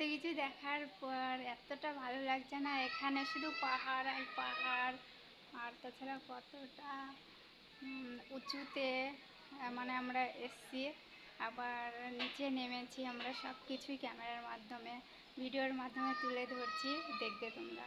এত কিছু দেখার পর এতটা ভালো লাগছে না, এখানে শুধু পাহাড় আর পাহাড়, আর তাছাড়া কতটা উঁচুতে মানে আমরা এসছি, আবার নিচে নেমেছি আমরা সব কিছুই ক্যামেরার মাধ্যমে, ভিডিওর মাধ্যমে তুলে ধরছি, দেখবে তোমরা।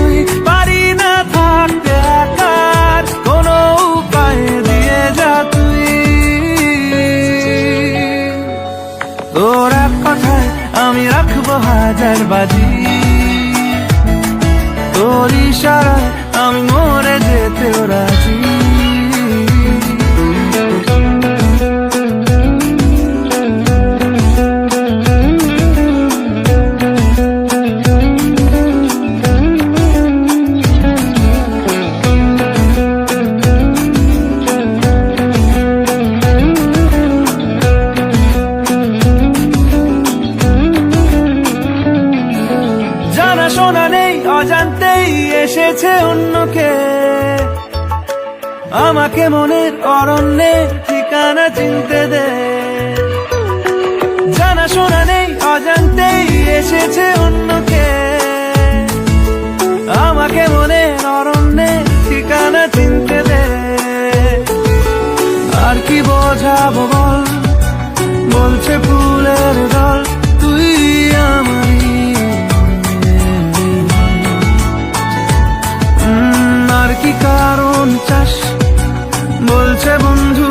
বাজি তোর ইশারায় এসেছে অন্যকে। আমাকে মনের অরণ্যে ঠিকানা চিনতে দে। জানা শোনা নেই, অজান্তেই এসেছে অন্যকে। আমাকে মনের অরণ্যে ঠিকানা চিনতে দে। আর কি বোঝাবো বল? বলছে পুরো কি কারণ চাস? বলছে বন্ধু